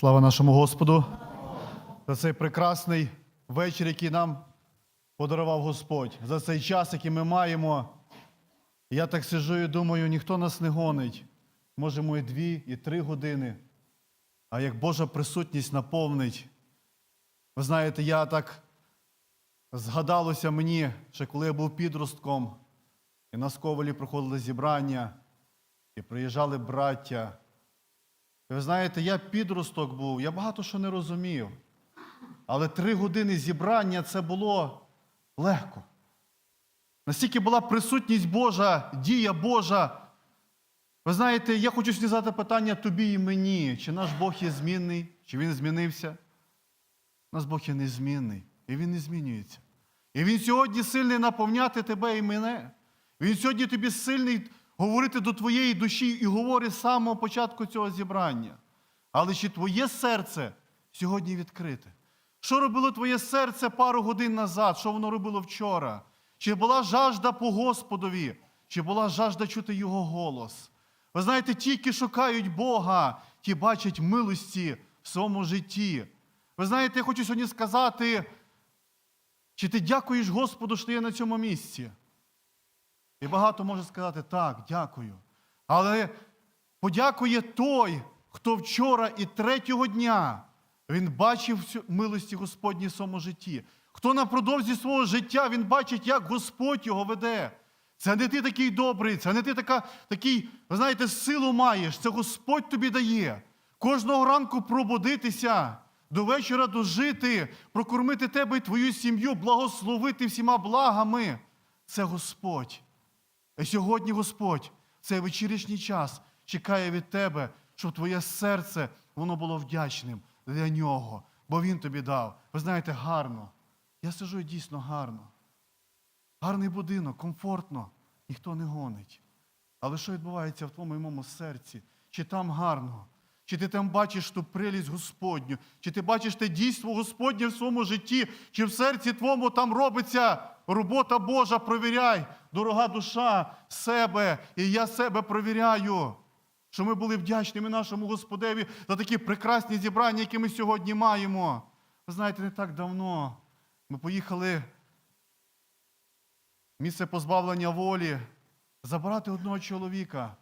Слава нашому Господу за цей прекрасний вечір, який нам подарував Господь, за цей час, який ми маємо. Я так сиджу і думаю, ніхто нас не гонить. Можемо і дві, і три години. А як Божа присутність наповнить. Ви знаєте, я так згадалося мені, що коли я був підростком, і на Сковалі проходили зібрання, і приїжджали браття. І ви знаєте, я підросток був, я багато що не розумів. Але три години зібрання це було легко. Настільки була присутність Божа, дія Божа. Ви знаєте, я хочу сказати питання тобі і мені, чи наш Бог є змінний, чи він змінився? Наш Бог є незмінний, і він не змінюється. І він сьогодні сильний наповняти тебе і мене. Він сьогодні тобі сильний говорити до твоєї душі і говорить з самого початку цього зібрання. Але чи твоє серце сьогодні відкрите? Що робило твоє серце пару годин назад? Що воно робило вчора? Чи була жажда по Господові? Чи була жажда чути Його голос? Ви знаєте, ті, які шукають Бога, ті бачать милості в своєму житті. Ви знаєте, я хочу сьогодні сказати, чи ти дякуєш Господу, що є на цьому місці? І багато може сказати, так, дякую. Але подякує той, хто вчора і третього дня він бачив милості Господні в своєму житті. Хто на продовзі свого життя він бачить, як Господь його веде. Це не ти такий добрий, це не ти така, такий, ви знаєте, силу маєш. Це Господь тобі дає. Кожного ранку пробудитися, до вечора дожити, прокормити тебе і твою сім'ю, благословити всіма благами. Це Господь. І сьогодні Господь цей вечірній час чекає від тебе, щоб твоє серце воно було вдячним для нього, бо Він тобі дав. Ви знаєте, гарно. Я сижу дійсно гарно. Гарний будинок, комфортно, ніхто не гонить. Але що відбувається в твоєму моєму серці? Чи там гарно? Чи ти там бачиш ту прилість Господню? Чи ти бачиш те дійство Господнє в своєму житті? Чи в серці твоєму там робиться робота Божа? Провіряй, дорога душа, себе, і я себе провіряю. Що ми були вдячними нашому Господеві за такі прекрасні зібрання, які ми сьогодні маємо. Ви знаєте, не так давно ми поїхали в місце позбавлення волі забрати одного чоловіка.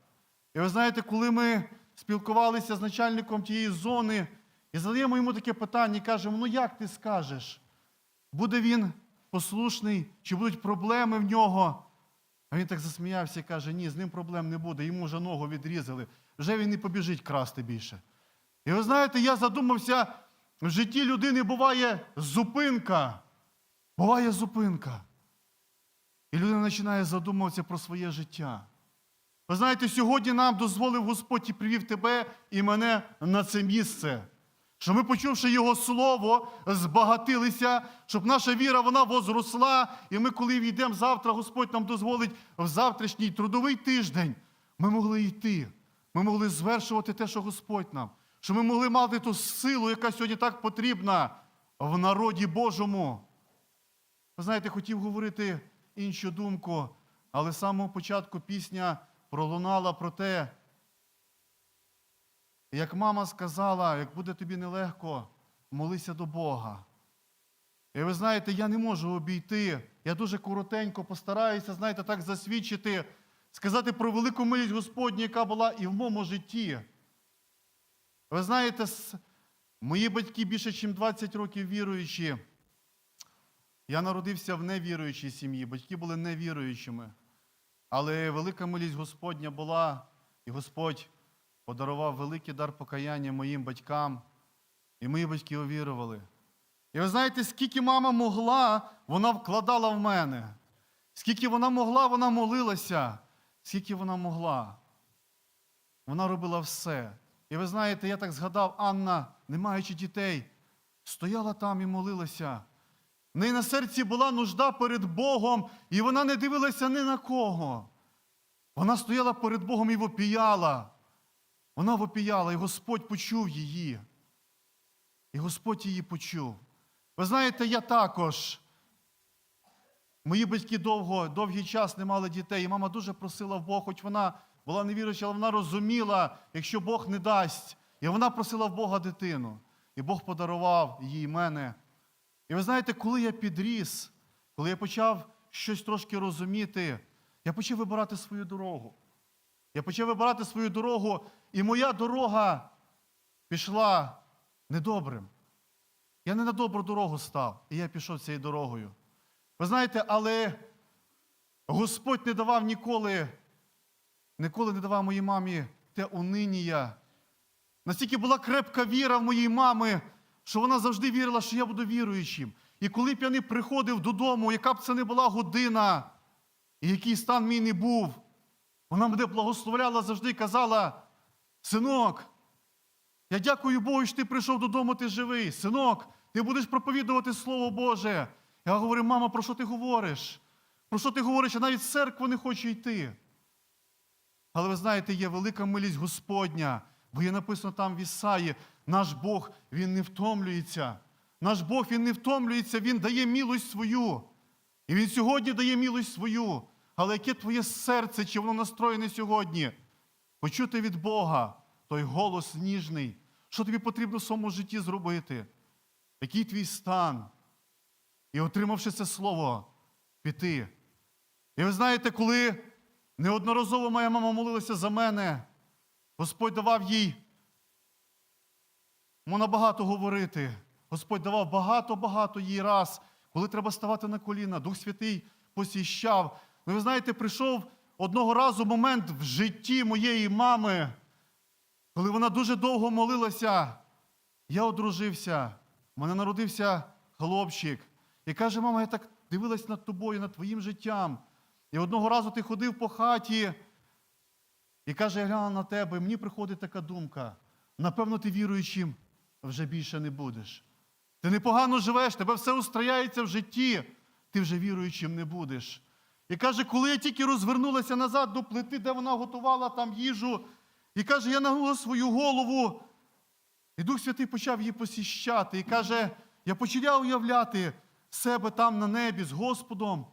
І ви знаєте, коли ми спілкувалися з начальником тієї зони і задаємо йому таке питання, і кажемо, ну як ти скажеш, буде він послушний, чи будуть проблеми в нього? А він так засміявся і каже, ні, з ним проблем не буде, йому вже ногу відрізали, вже він не побіжить красти більше. І ви знаєте, я задумався, в житті людини буває зупинка. Буває зупинка. І людина починає задумуватися про своє життя. Ви знаєте, сьогодні нам дозволив Господь і привів тебе і мене на це місце. Щоб ми, почувши Його Слово, збагатилися, щоб наша віра вона возросла. І ми, коли війдемо завтра, Господь нам дозволить в завтрашній трудовий тиждень, ми могли йти. Ми могли звершувати те, що Господь нам. Щоб ми могли мати ту силу, яка сьогодні так потрібна в народі Божому. Ви знаєте, хотів говорити іншу думку, але з самого початку пісня пролунала про те, як мама сказала, як буде тобі нелегко, молися до Бога. І ви знаєте, я не можу обійти. Я дуже коротенько постараюся, знаєте, так засвідчити, сказати про велику милість Господню, яка була і в моєму житті. Ви знаєте, мої батьки більше, ніж 20 років віруючі. Я народився в невіруючій сім'ї, батьки були невіруючими. Але велика милість Господня була, і Господь подарував великий дар покаяння моїм батькам, і мої батьки увірували. І ви знаєте, скільки мама могла, вона вкладала в мене. Скільки вона могла, вона молилася, скільки вона могла. Вона робила все. І ви знаєте, я так згадав, Анна, не маючи дітей, стояла там і молилася. В неї на серці була нужда перед Богом, і вона не дивилася ні на кого. Вона стояла перед Богом і вопіяла. Вона вопіяла, і Господь почув її. І Господь її почув. Ви знаєте, я також. Мої батьки довго, довгий час не мали дітей, і мама дуже просила в Бога, хоч вона була невіруюча, але вона розуміла, якщо Бог не дасть, І вона просила в Бога дитину. І Бог подарував їй мене. І ви знаєте, коли я підріс, коли я почав щось трошки розуміти, я почав вибирати свою дорогу. Я почав вибирати свою дорогу, і моя дорога пішла недобрим. Я не на добру дорогу став, і я пішов цією дорогою. Ви знаєте, але Господь не давав ніколи, ніколи не давав моїй мамі те унинія. Настільки була крепка віра в моїй мами, що вона завжди вірила, що я буду віруючим. І коли б я не приходив додому, яка б це не була година, і який стан мій не був, вона мене благословляла завжди і казала: синок, я дякую Богу, що ти прийшов додому, ти живий. Синок, ти будеш проповідувати Слово Боже. Я говорю, мама, про що ти говориш? Про що ти говориш? Я навіть в церкву не хочу йти. Але ви знаєте, є велика милість Господня, бо є написано там в Ісаї, наш Бог, Він не втомлюється. Наш Бог Він не втомлюється, Він дає милость свою. І Він сьогодні дає милость свою. Але яке твоє серце, чи воно настроєне сьогодні? Почути від Бога той голос ніжний, що тобі потрібно в своєму житті зробити, який твій стан. І отримавши це слово, піти. І ви знаєте, коли неодноразово моя мама молилася за мене, Господь давав їй можна багато говорити. Господь давав багато-багато їй раз, коли треба ставати на коліна. Дух Святий посіщав. Ну, ви знаєте, прийшов одного разу момент в житті моєї мами, коли вона дуже довго молилася. Я одружився, в мене народився хлопчик. І каже, мама, я так дивилась над тобою, над твоїм життям. І одного разу ти ходив по хаті і каже, я глянула на тебе, і мені приходить така думка. Напевно, ти віруючим вже більше не будеш. Ти непогано живеш, тебе все устрояється в житті, ти вже віруючим не будеш. І каже, коли я тільки розвернулася назад до плити, де вона готувала там їжу, і каже, я нагнула свою голову, і Дух Святий почав її посіщати. І каже, я почав уявляти себе там на небі з Господом.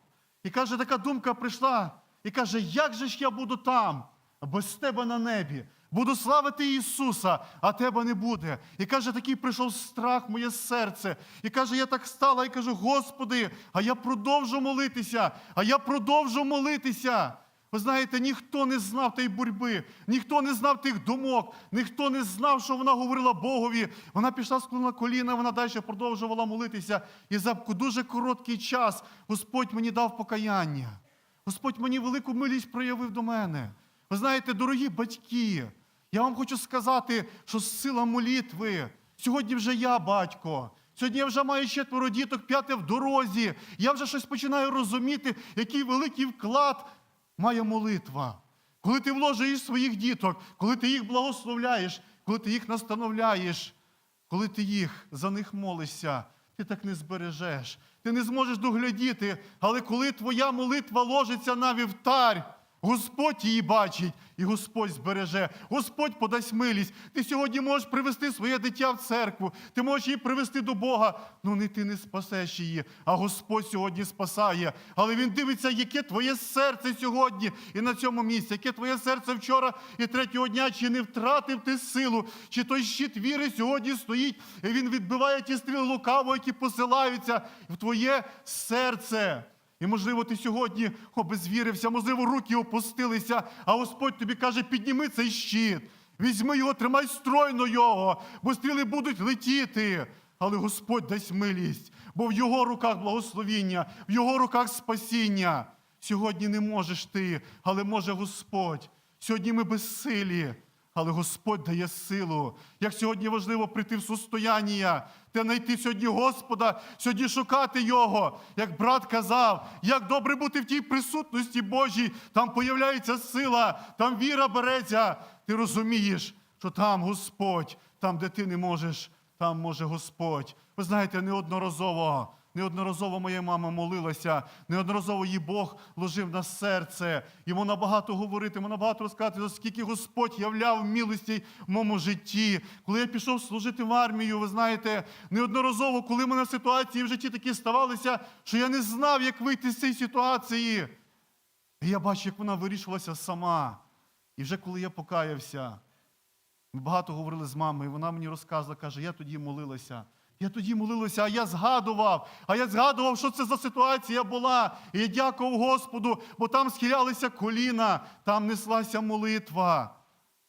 І каже, така думка прийшла. І каже, як же ж я буду там, без тебе на небі? Буду славити Ісуса, а тебе не буде. І каже, такий прийшов страх в моє серце. І каже, я так стала і кажу, Господи, а я продовжу молитися, а я продовжу молитися. Ви знаєте, ніхто не знав тієї боротьби, ніхто не знав тих думок, ніхто не знав, що вона говорила Богові. Вона пішла склонила коліна, вона далі продовжувала молитися. І за дуже короткий час Господь мені дав покаяння. Господь мені велику милість проявив до мене. Ви знаєте, дорогі батьки, я вам хочу сказати, що сила молитви. Сьогодні вже я батько. Сьогодні я вже маю четверо діток, п'яте в дорозі. Я вже щось починаю розуміти, який великий вклад має молитва. Коли ти вложуєш своїх діток, коли ти їх благословляєш, коли ти їх настановляєш, коли ти їх за них молишся, ти так не збережеш. Ти не зможеш доглядіти, але коли твоя молитва ложиться на вівтар, Господь її бачить, і Господь збереже, Господь подасть милість. Ти сьогодні можеш привести своє дитя в церкву, ти можеш її привести до Бога. Ну не ти не спасеш її, а Господь сьогодні спасає. Але Він дивиться, яке твоє серце сьогодні і на цьому місці, яке твоє серце вчора і третього дня, чи не втратив ти силу, чи той щит віри сьогодні стоїть, і він відбиває ті стріли лукаво, які посилаються в твоє серце. І, можливо, ти сьогодні обезвірився, можливо, руки опустилися, а Господь тобі каже, підніми цей щит, візьми його, тримай стройно його, бо стріли будуть летіти. Але Господь дасть милість, бо в його руках благословіння, в його руках спасіння. Сьогодні не можеш ти, але може Господь. Сьогодні ми безсилі, але Господь дає силу. Як сьогодні важливо прийти в состояння, те знайти сьогодні Господа, сьогодні шукати Його. Як брат казав, як добре бути в тій присутності Божій, там появляється сила, там віра береться. Ти розумієш, що там Господь, там, де ти не можеш, там може Господь. Ви знаєте, неодноразово. Неодноразово моя мама молилася, неодноразово їй Бог ложив на серце. Йому набагато говорити, йому набагато розказати, скільки Господь являв милості в моєму житті. Коли я пішов служити в армію, ви знаєте, неодноразово, коли в мене ситуації в житті такі ставалися, що я не знав, як вийти з цієї ситуації. І я бачу, як вона вирішувалася сама. І вже коли я покаявся, Ми багато говорили з мамою, вона мені розказувала, каже, я тоді молилася. Я тоді молилася, а я згадував, а я згадував, що це за ситуація була. І я дякував Господу, бо там схилялися коліна, там неслася молитва,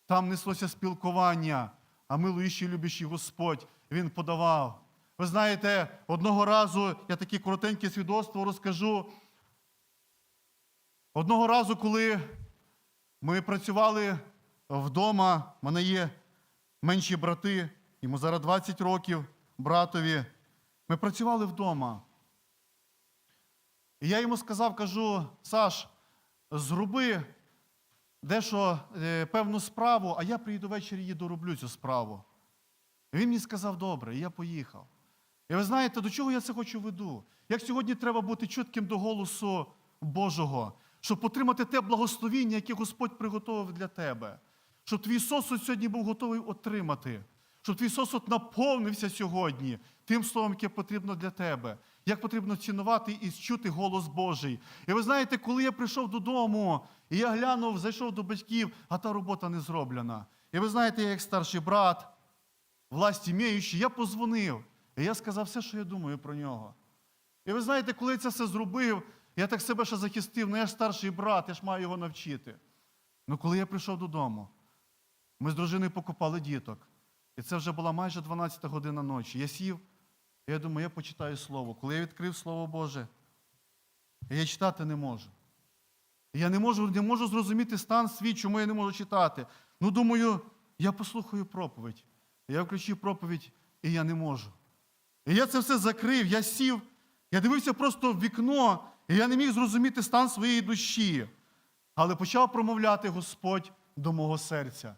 там неслося спілкування. А милуючий, любящий Господь, Він подавав. Ви знаєте, одного разу я таке коротеньке свідоцтво розкажу. Одного разу, коли ми працювали вдома, в мене є менші брати, йому зараз 20 років, братові. Ми працювали вдома. І я йому сказав, кажу, Саш, зроби дещо е, певну справу, а я приїду ввечері і дороблю цю справу. І він мені сказав, добре, і я поїхав. І ви знаєте, до чого я це хочу веду? Як сьогодні треба бути чутким до голосу Божого, щоб отримати те благословіння, яке Господь приготовив для тебе, щоб твій сосуд сьогодні був готовий отримати, щоб твій сосуд наповнився сьогодні тим словом, яке потрібно для тебе, як потрібно цінувати і чути голос Божий. І ви знаєте, коли я прийшов додому, і я глянув, зайшов до батьків, а та робота не зроблена. І ви знаєте, я як старший брат, власті міючий, я позвонив. І я сказав все, що я думаю про нього. І ви знаєте, коли я це все зробив, я так себе ще захистив, ну я ж старший брат, я ж маю його навчити. Ну коли я прийшов додому, ми з дружиною покупали діток. І це вже була майже 12 година ночі. Я сів, і я думаю, я почитаю слово. Коли я відкрив Слово Боже, я читати не можу. Я не можу, не можу зрозуміти стан свій, чому я не можу читати. Ну, думаю, я послухаю проповідь. Я включив проповідь, і я не можу. І я це все закрив, я сів, я дивився просто в вікно, і я не міг зрозуміти стан своєї душі. Але почав промовляти Господь до мого серця.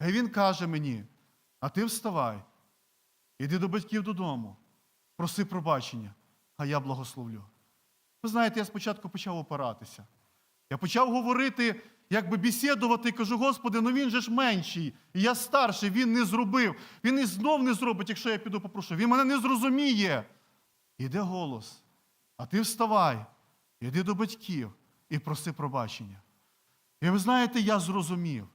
І Він каже мені: а ти вставай, іди до батьків додому, проси пробачення, а я благословлю. Ви знаєте, я спочатку почав опиратися. Я почав говорити, якби бесідувати, кажу, Господи, ну він же ж менший, і я старший, він не зробив. Він і знов не зробить, якщо я піду попрошу. Він мене не зрозуміє. Іде голос. А ти вставай, іди до батьків і проси пробачення. І ви знаєте, я зрозумів.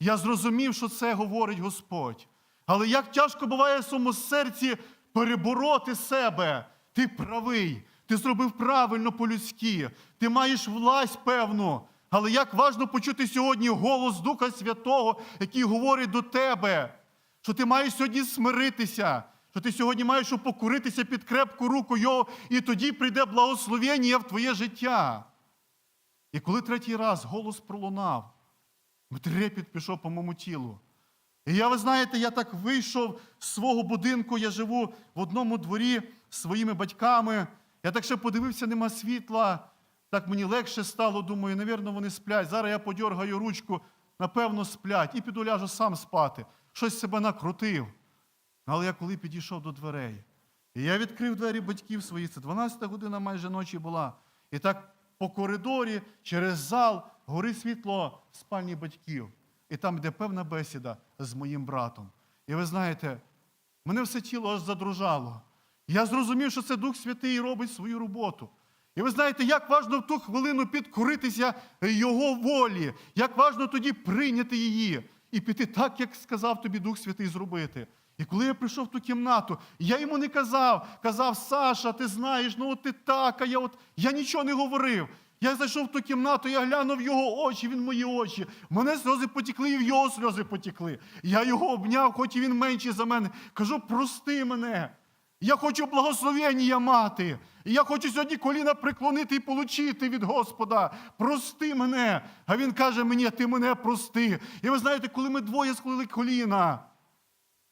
Я зрозумів, що це говорить Господь. Але як тяжко буває в своєму серці перебороти себе. Ти правий, ти зробив правильно по-людськи, ти маєш власть певну. Але як важно почути сьогодні голос Духа Святого, який говорить до тебе, що ти маєш сьогодні смиритися, що ти сьогодні маєш упокоритися під крепку руку Його, і тоді прийде благословення в твоє життя. І коли третій раз голос пролунав, трепіт пішов по моєму тілу. І я, ви знаєте, я так вийшов з свого будинку, я живу в одному дворі з своїми батьками. Я так ще подивився, нема світла. Так мені легше стало, думаю, навірно, вони сплять. Зараз я подьоргаю ручку, напевно, сплять, і піду ляжу сам спати. Щось себе накрутив. Але я коли підійшов до дверей, і я відкрив двері батьків своїх, це 12 година майже ночі була. І так по коридорі, через зал горить світло в спальні батьків. І там йде певна бесіда з моїм братом. І ви знаєте, мене все тіло аж задрожало. Я зрозумів, що це Дух Святий робить свою роботу. І ви знаєте, як важно в ту хвилину підкоритися Його волі, як важно тоді прийняти її і піти так, як сказав тобі Дух Святий зробити. І коли я прийшов в ту кімнату, я йому не казав, казав, Саша, ти знаєш, ну от ти так, а я от я нічого не говорив. Я зайшов в ту кімнату, я глянув в його очі, він мої очі. Мене сльози потекли, і в його сльози потекли. Я його обняв, хоч і він менший за мене. Кажу, прости мене. Я хочу благословення мати. Я хочу сьогодні коліна приклонити і получити від Господа. Прости мене. А він каже мені, ти мене прости. І ви знаєте, коли ми двоє склали коліна,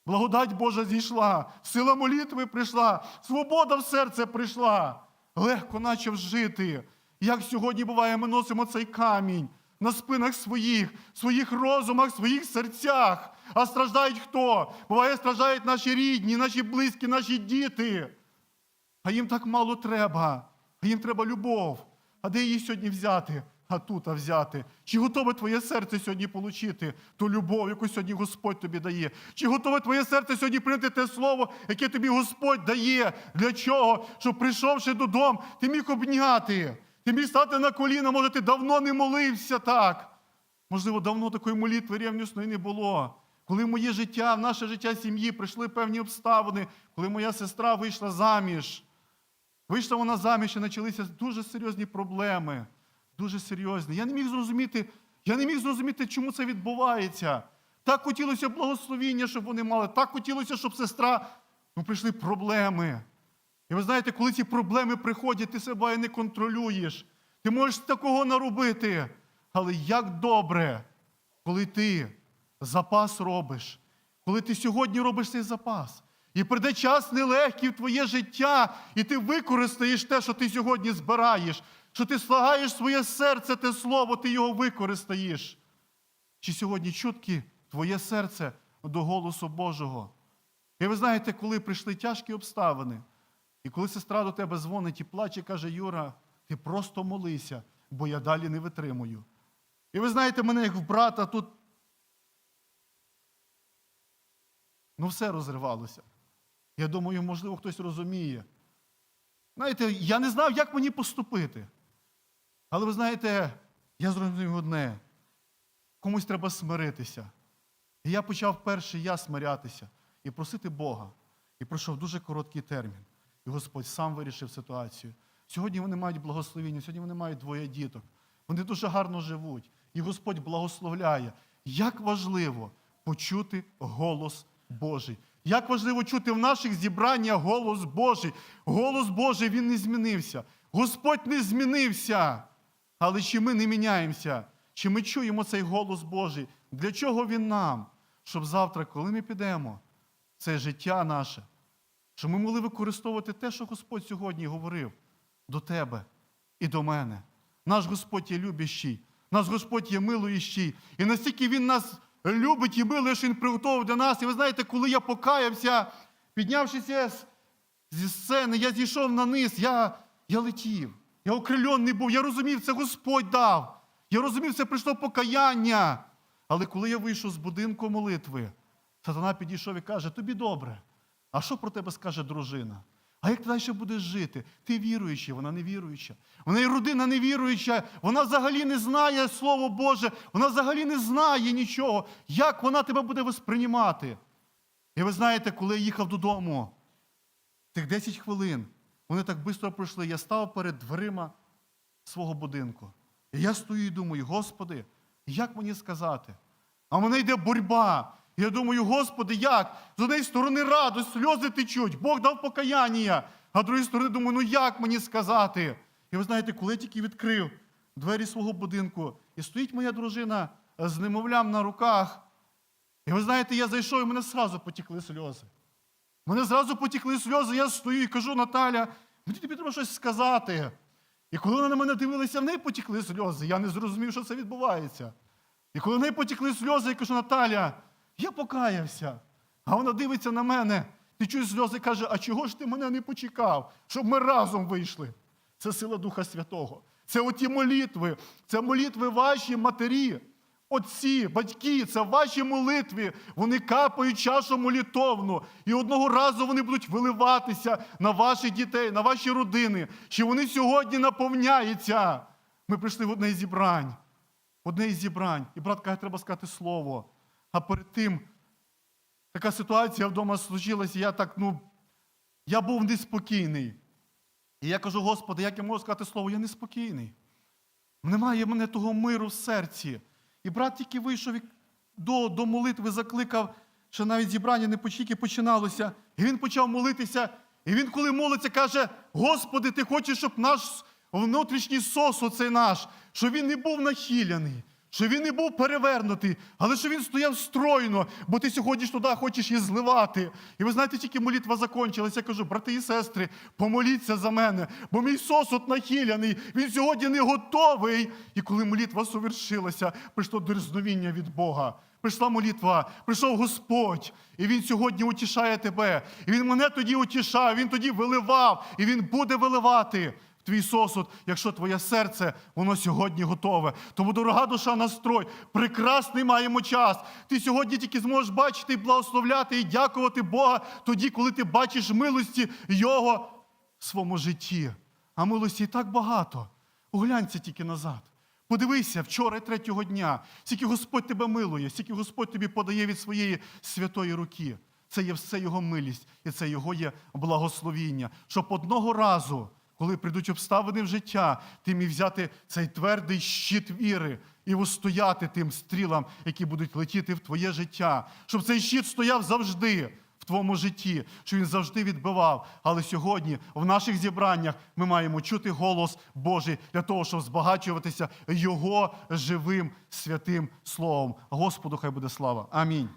благодать Божа зійшла, сила молитви прийшла, свобода в серце прийшла. Легко почав жити. Як сьогодні буває, ми носимо цей камінь на спинах своїх, своїх розумах, своїх серцях. А страждають хто? Буває, страждають наші рідні, наші близькі, наші діти. А їм так мало треба. А їм треба любов. А де її сьогодні взяти? А тут взяти. Чи готове твоє серце сьогодні отримати ту любов, яку сьогодні Господь тобі дає? Чи готове твоє серце сьогодні прийняти те слово, яке тобі Господь дає? Для чого? Щоб прийшовши додому, ти міг обняти. Ти міг стати на коліна, може, ти давно не молився так. Можливо, давно такої молитви ревнісної не було. коли моє життя, в наше життя сім'ї прийшли певні обставини, коли моя сестра вийшла заміж. Вийшла вона заміж і почалися дуже серйозні проблеми. Дуже серйозні. Я не міг зрозуміти, я не міг зрозуміти, чому це відбувається. Так хотілося благословіння, щоб вони мали, так хотілося, щоб сестра. Ну, прийшли проблеми. І ви знаєте, коли ці проблеми приходять, ти себе не контролюєш. Ти можеш такого наробити. Але як добре, коли ти запас робиш, коли ти сьогодні робиш цей запас. І прийде час нелегкий в твоє життя, і ти використаєш те, що ти сьогодні збираєш, що ти слагаєш своє серце, те слово, ти його використаєш. Чи сьогодні чутки твоє серце до голосу Божого? І ви знаєте, коли прийшли тяжкі обставини, і коли сестра до тебе дзвонить і плаче, каже, Юра, ти просто молися, бо я далі не витримую. І ви знаєте, мене як в брата тут ну все розривалося. Я думаю, можливо, хтось розуміє. Знаєте, я не знав, як мені поступити. Але ви знаєте, я зрозумів одне: комусь треба смиритися. І я почав перший я смирятися і просити Бога. І пройшов дуже короткий термін. І Господь сам вирішив ситуацію. Сьогодні вони мають благословіння, сьогодні вони мають двоє діток. Вони дуже гарно живуть. І Господь благословляє. Як важливо почути голос Божий. Як важливо чути в наших зібраннях голос Божий. Голос Божий він не змінився. Господь не змінився. Але чи ми не міняємося? Чи ми чуємо цей голос Божий? Для чого він нам? Щоб завтра, коли ми підемо, це життя наше, щоб ми могли використовувати те, що Господь сьогодні говорив до тебе і до мене. Наш Господь є любящий, наш Господь є милуючий. І настільки Він нас любить і милує, що Він приготовив для нас. І ви знаєте, коли я покаявся, піднявшися зі сцени, я зійшов на низ, я, я летів. Я окрильонний був, я розумів, це Господь дав. Я розумів, це прийшло покаяння. Але коли я вийшов з будинку молитви, сатана підійшов і каже: тобі добре. А що про тебе скаже дружина? А як ти далі будеш жити? Ти віруючий, вона не віруюча. Вона і родина не віруюча, вона взагалі не знає Слово Боже, вона взагалі не знає нічого. Як вона тебе буде восприймати? І ви знаєте, коли я їхав додому, тих 10 хвилин, вони так швидко пройшли. Я став перед дверима свого будинку. І я стою і думаю, Господи, як мені сказати? А в мене йде боротьба. Я думаю, Господи, як? З однієї сторони радость, сльози течуть, Бог дав покаяння. А з другої сторони, думаю, ну як мені сказати? І ви знаєте, коли я тільки відкрив двері свого будинку, і стоїть моя дружина з немовлям на руках. І ви знаєте, я зайшов, і в мене зразу потекли сльози. Мене зразу потекли сльози, я стою і кажу, Наталя, мені тобі треба щось сказати. І коли вона на мене дивилася, в неї потекли сльози. Я не зрозумів, що це відбувається. І коли в неї потекли сльози, я кажу, Наталя, я покаявся. А вона дивиться на мене, ти чуєш сльози каже, а чого ж ти мене не почекав, щоб ми разом вийшли? Це сила Духа Святого. Це оті молитви, це молитви ваші матері, отці, батьки, це ваші молитви. Вони капають чашу молитовну. І одного разу вони будуть виливатися на ваших дітей, на ваші родини. Що вони сьогодні наповняються. Ми прийшли в одне із зібрань. Одне із зібрань. І брат каже, треба сказати слово. А перед тим така ситуація вдома случилася, я так, ну, я був неспокійний. І я кажу, Господи, як я можу сказати слово? Я неспокійний. Немає в мене того миру в серці. І брат тільки вийшов до, до молитви, закликав, що навіть зібрання не тільки починалося. І він почав молитися. І він, коли молиться, каже: Господи, ти хочеш, щоб наш внутрішній сос, оцей наш, щоб він не був нахиляний, щоб він не був перевернутий, але щоб він стояв стройно, бо ти сьогодні ж туди хочеш її зливати. І ви знаєте, тільки молитва закончилася. Я кажу, брати і сестри, помоліться за мене, бо мій сосуд нахиляний, він сьогодні не готовий. І коли молитва совершилася, прийшло дерзновіння від Бога. Прийшла молитва, прийшов Господь, і Він сьогодні утішає тебе. І Він мене тоді утішав, Він тоді виливав, і Він буде виливати твій сосуд, якщо твоє серце, воно сьогодні готове. Тому, дорога душа, настрой, прекрасний маємо час. Ти сьогодні тільки зможеш бачити, і благословляти і дякувати Бога тоді, коли ти бачиш милості Його в своєму житті. А милості і так багато. Оглянься тільки назад. Подивися вчора третього дня, скільки Господь тебе милує, скільки Господь тобі подає від своєї святої руки. Це є все Його милість, і це Його є благословіння. Щоб одного разу, коли прийдуть обставини в життя, ти міг взяти цей твердий щит віри і устояти тим стрілам, які будуть летіти в твоє життя. Щоб цей щит стояв завжди в твоєму житті, що він завжди відбивав. Але сьогодні в наших зібраннях ми маємо чути голос Божий для того, щоб збагачуватися Його живим святим Словом. Господу хай буде слава. Амінь.